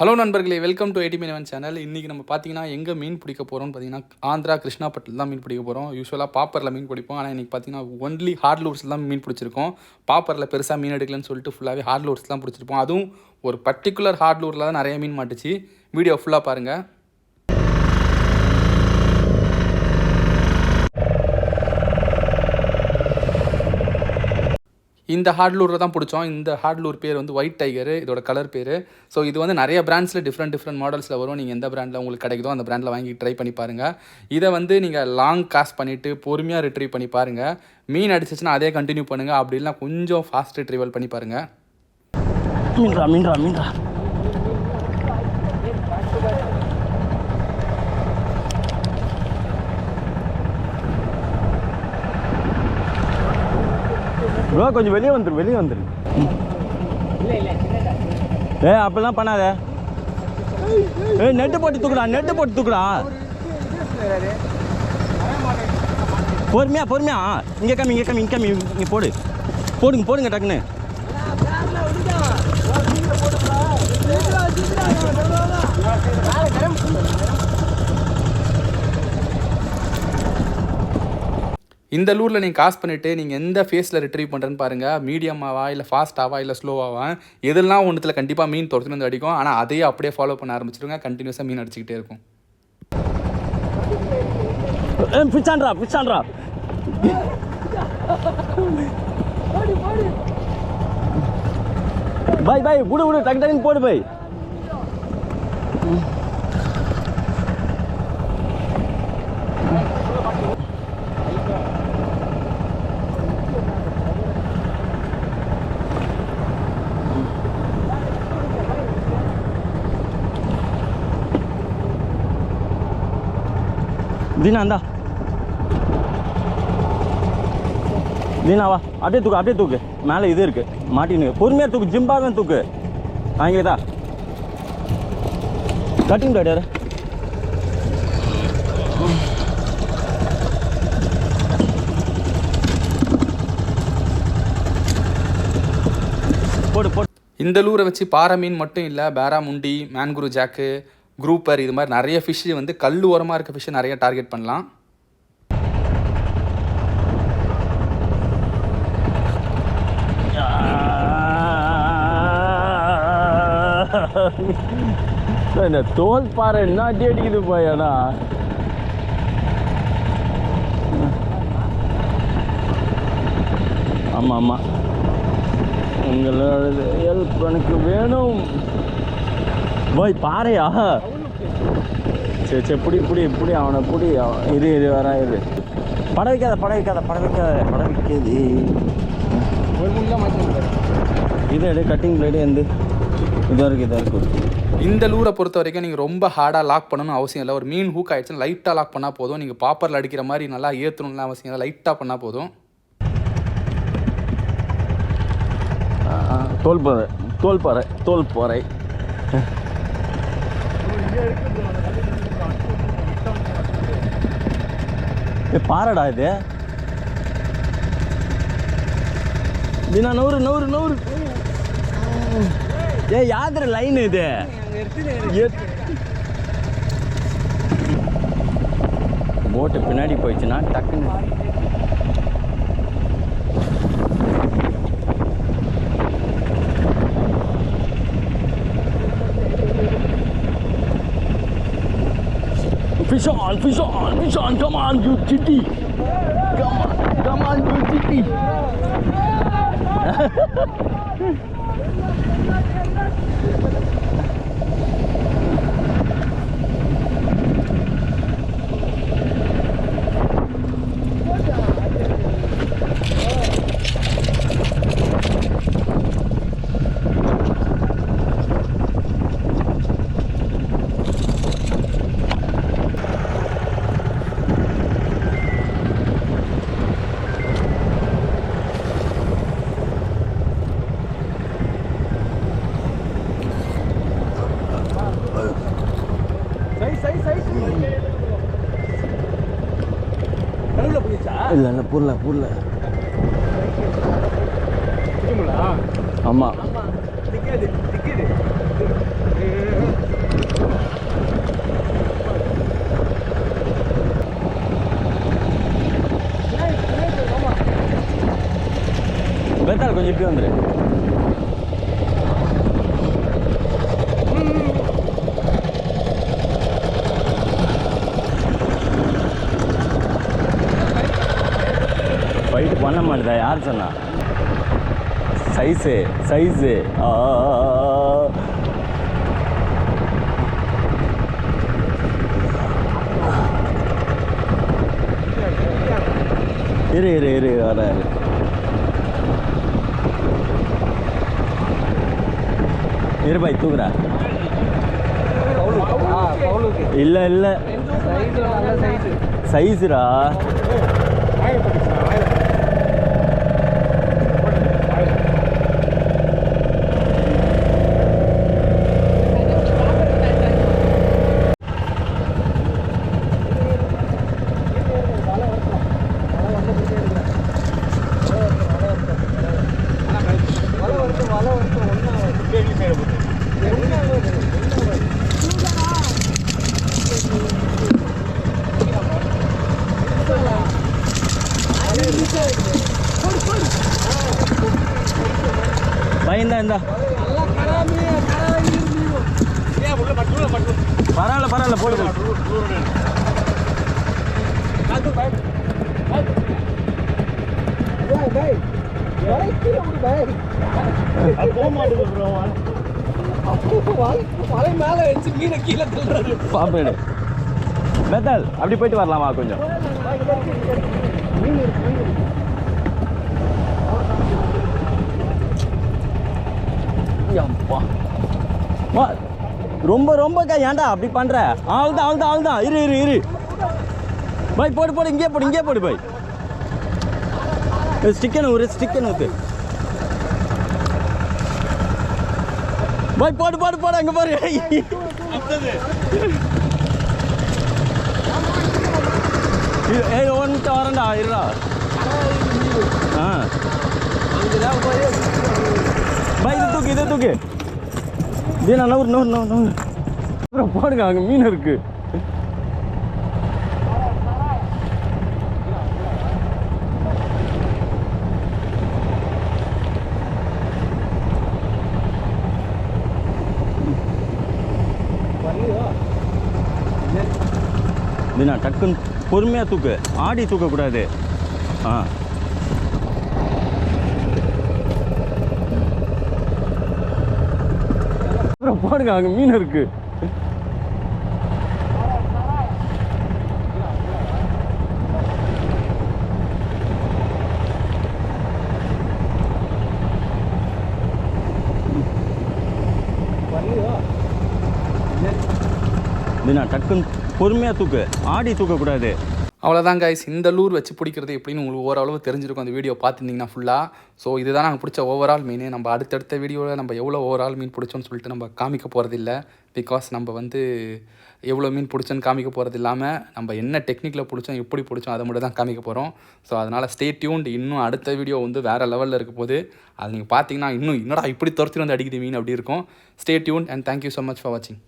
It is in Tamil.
ஹலோ நண்பர்களே வெல்கம் டு எயிட்டி மீன் சேனல் இன்றைக்கி நம்ம பார்த்தீங்கன்னா எங்கே மீன் பிடிக்க போகிறோம்னு பார்த்தீங்கன்னா ஆந்திரா கிருஷ்ணாப்பட்டில் தான் மீன் பிடிக்க போகிறோம் யூஸ்வலாக பாப்பரில் மீன் பிடிப்போம். ஆனால் இன்றைக்கி பார்த்தீங்கன்னா ஒன்லி ஹார்ட்லூர்ஸில் தான் மீன் பிடிச்சிருக்கோம். பாப்பரில் பெருசாக மீன் எடுக்கலன்னு சொல்லிட்டு ஃபுல்லாகவே ஹார்ட்லூர்ஸ் தான் பிடிச்சிருப்போம். அதுவும் ஒரு பர்டிகுலர் ஹார்ட் லூரில் தான் நிறைய மீன் மாட்டுச்சு. வீடியோ ஃபுல்லாக பாருங்கள் இந்த ஹார்ட்லூரில் தான் பிடிச்சோம். இந்த ஹார்ட்லூர் பேர் வந்து ஒயிட் டைகர் இதோட கலர் பேர். ஸோ இது வந்து நிறைய பிராண்ட்ஸில் டிஃப்ரெண்ட் டிஃப்ரெண்ட் மாடல்ஸில் வரும். நீங்கள் எந்த பிராண்டில் உங்களுக்கு கிடைக்குதோ அந்த பிராண்டில் வாங்கி ட்ரை பண்ணி பாருங்கள் இதை வந்து நீங்கள் லாங் காஸ்ட் பண்ணிவிட்டு பொறுமையாக ரிட்ரீவ் பண்ணி பாருங்கள் மீன் அடிச்சிச்சுன்னா அதே கண்டினியூ பண்ணுங்கள் அப்படி கொஞ்சம் ஃபாஸ்ட் ரிட்ரீவல் பண்ணி பாருங்கள் மீன்ரா மீன்ரா மீன்ரா. ப்ரோ கொஞ்சம் வெளியே வந்துரு வெளியே வந்துரு. ஏ அப்படிலாம் பண்ணாத. ஏய் நெட்டு போட்டு தூக்குடா நெட்டு போட்டு தூக்குடா. பொறுமையா பொறுமையா. இங்கே கம்மி இங்கே கம்மி இங்கே கம்மி இங்கே போடு. போடுங்க போடுங்க டக்குன்னு. இந்த லூரில் நீங்கள் காசு பண்ணிவிட்டு நீங்கள் எந்த ஃபேஸில் ரிட்ரீவ் பண்ணுறேன்னு பாருங்கள் மீடியமாவா இல்லை ஃபாஸ்ட்டாவா இல்லை ஸ்லோவாவா எதெல்லாம் ஒன்றுத்தில் கண்டிப்பாக மீன் துரத்துட்டு வந்து அடிக்கும். ஆனால் அதையே அப்படியே ஃபாலோ பண்ண ஆரம்பிச்சிருங்க கண்டினியூஸாக மீன் அடிச்சுக்கிட்டே இருக்கும். பிச்சான்றா பிச்சான்றா. பாய் பாய் விடு விடு டக்கு டக்குன்னு போடு பாய். தீனா இந்தா தீனா வா. அப்படியே தூக்கு அப்படியே தூக்கு. மேலே இது இருக்குது மாட்டின்னு. பொறுமையாக தூக்கு ஜிம்பாவே தூக்கு. வாங்கிதா கட்டிங் பிளேட் போடு போடு. இந்த லூரை வச்சு பாறை மீன் மட்டும் இல்லை பேரா பேராமுண்டி மேன்குரு ஜாக்கு குரூப்பர் இது மாதிரி நிறைய ஃபிஷ் வந்து கல் ஓரமாக இருக்க ஃபிஷ்ஷை நிறைய டார்கெட் பண்ணலாம். இந்த தோல் பாறை என்ன அடி அடிக்குது பையனா ஆமாம் ஆமாம் உங்களோட ஹெல்ப் எனக்கு வேணும். போய் பாறையா சரி சரி புடி புடி புடி அவனை புடி. இரு இரு வரா இரு. பட வைக்காத பட வைக்காத பட வைக்காத பட வைக்காது. இது எடு கட்டிங் பிளேடு எந்த. இதாக இருக்கு இதாக இருக்கு இந்த லூரை பொறுத்த வரைக்கும் நீங்கள் ரொம்ப ஹார்டாக லாக் பண்ணணும்னு அவசியம் இல்லை. ஒரு மீன் ஹூக் ஆயிடுச்சுன்னா லைட்டாக லாக் பண்ணால் போதும். நீங்கள் பாப்பரில் அடிக்கிற மாதிரி நல்லா ஏற்றணும்னு அவசியம் இல்லை. லைட்டாக பண்ணால் போதும். தோல்பாறை தோல்பாறை தோல்பாறை ஏ பாறடா இது. தினா நூறு நூறு நூறு. ஏ யாத்திர லைன் இது. எத்- போட்டு பின்னாடி போயிடுச்சுன்னா டக்குன்னு. Fish on, fish on, fish on, come on, you titty. Come on, come on, you titty. இல்லை இல்லை புரியல புரியல. ஆமாம் வெத்தால் கொஞ்சம் இப்படி வந்துடு பண்ண மாட்டேதா யார் சொன்னா? Size size. ஆ. இரு இரு இரு வர இரு. பாய் தூக்குறா இல்ல இல்ல. சைஸுடா. இந்தா. பரவாயில்ல பரவாயில்ல போடு போடு. மலை மேல வச்சு மீனை கீழே தள்ளுறது பாப்பேடு மெத்தல் அப்படி போயிட்டு வரலாமா கொஞ்சம் யப்பா. வா. ரொம்ப ரொம்பக்கா ஏன்டா அப்படி பண்ற? அவள்தான் அவள்தான் அவள்தான் இரு இரு இரு. பாய் போடு போடு. இங்கே போடு இங்கே போடு பாய். ஸ்டிக்கன் ஒரு ஸ்டிக்கன் ஊத்து பாய் போடு போடு போடு. அங்க பாரு ஏய் ஒன்ட்டு வரேன்டா. இருடா. ஆ. பை இது தூக்கு இதை தூக்கு. இது நான் நூறு நூறு நூறு நூறு அப்புறம் போடுங்க அங்கே மீன் இருக்கு. தினா டக்குன்னு பொறுமையாக தூக்கு. ஆடி தூக்கக்கூடாது. ஆ. அப்புறம் பாருங்க அங்கே மீன் இருக்கு. தினா டக்குன்னு பொறுமையாக தூக்கு. ஆடி தூக்கக்கூடாது. அவ்வளோதான் கைஸ் இந்த லூர் வச்சு பிடிக்கிறது எப்படின்னு உங்களுக்கு ஓரளவு தெரிஞ்சிருக்கும். அந்த வீடியோ பார்த்துருந்தீங்கன்னா ஃபுல்லாக ஸோ இதுதான் நாங்கள் பிடிச்ச ஓவரால் மீன். நம்ம அடுத்தடுத்த வீடியோவில் நம்ம எவ்வளோ ஓவரால் மீன் பிடிச்சோன்னு சொல்லிட்டு நம்ம காமிக்க போகிறதில்ல பிகாஸ் நம்ம வந்து எவ்வளோ மீன் பிடிச்சோன்னு காமிக்க போகிறது இல்லாமல் நம்ம என்ன டெக்னிக்கில் பிடிச்சோம் எப்படி பிடிச்சோம் அதை மட்டும் தான் காமிக்க போகிறோம் ஸோ அதனால் ஸ்டே டியூன்ட் இன்னும் அடுத்த வீடியோ வந்து வேறு லெவலில் இருக்க போது அது நீங்கள் பார்த்தீங்கன்னா இன்னும் என்னடா இப்படி துரத்தி வந்து அடிக்குது மீன் அப்படி இருக்கும். Stay tune and thank you so much for வாட்சிங்